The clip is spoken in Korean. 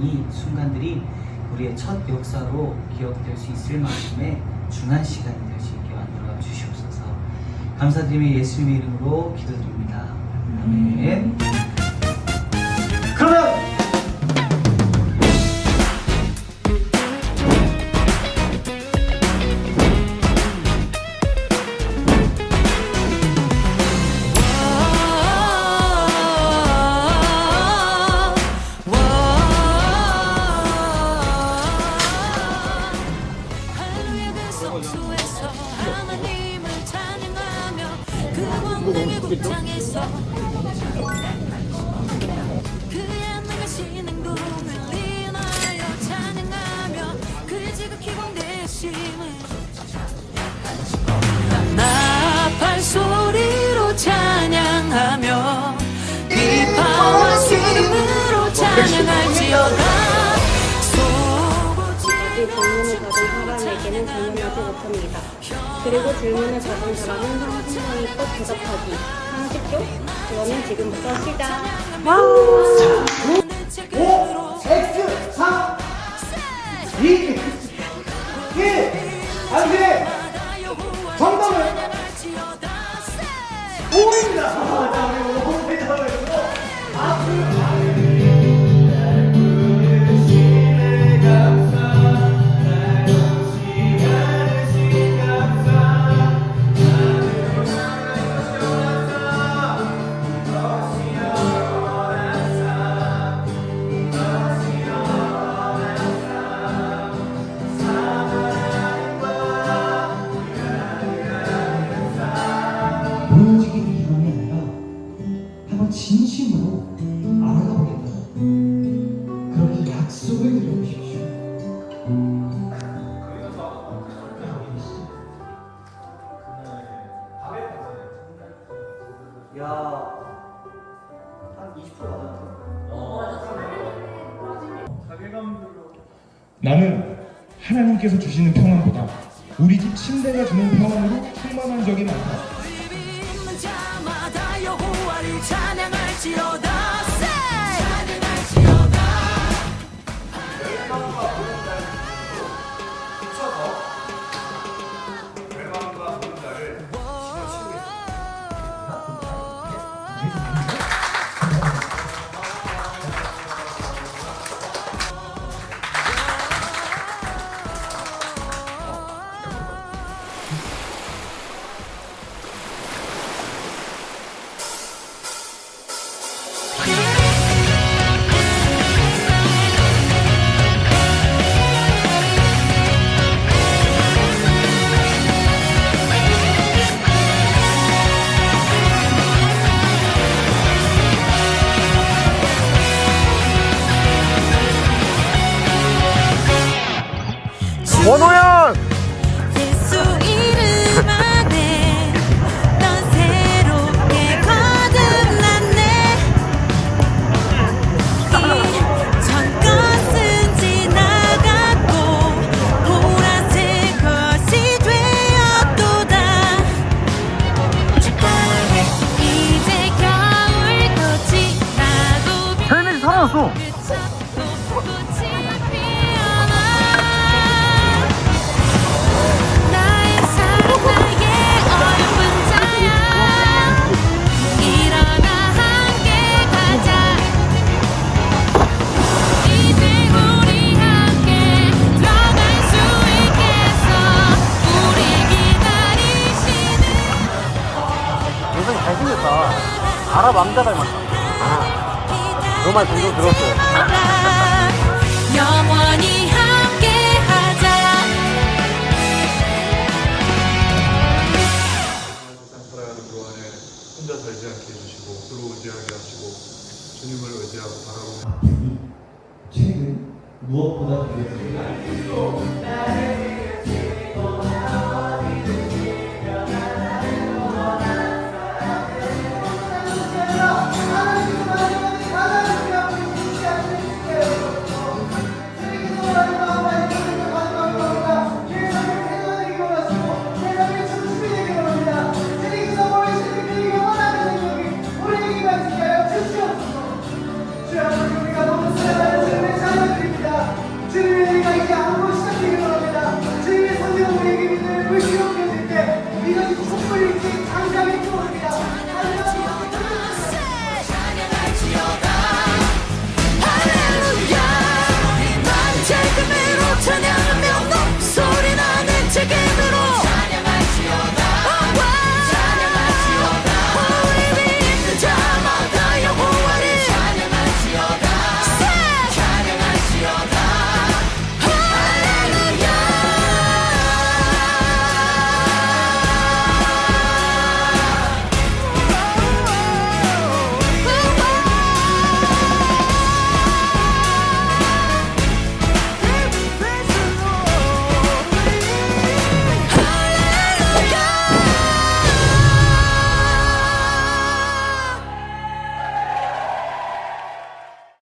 이 순간들이 우리의 첫 역사로 기억될 수 있을 만큼의 중한 시간이 될 수 있게 만들어 주시옵소서. 감사드리며 예수님의 이름으로 기도드립니다. 아멘. 나팔 소리로 찬양하며 비파와 숨으로 찬양할지어다 받은 사람에게는 질문하지 못합니다. 그리고 질문을 받은 사람은 상대방이 꼭 대답하기. 상식도? 그러면 지금부터 시작. 5, X, 3, 2, 1. 안 돼. 정답은 5입니다. 나는 하나님께서 주시는 평안보다 우리 집 침대가 주는 평안으로 충만한 적이 많다. 잘생겼다. 아랍 왕자 닮았다. 그말 종종 들었어요. 영원히 함께 하자 세상 살아가는 그 안에 혼자 살지 않게 해주시고 서로 의지하게 하시고 주님을 의지하고 바라보는 최근 무엇보다 되겠습니다.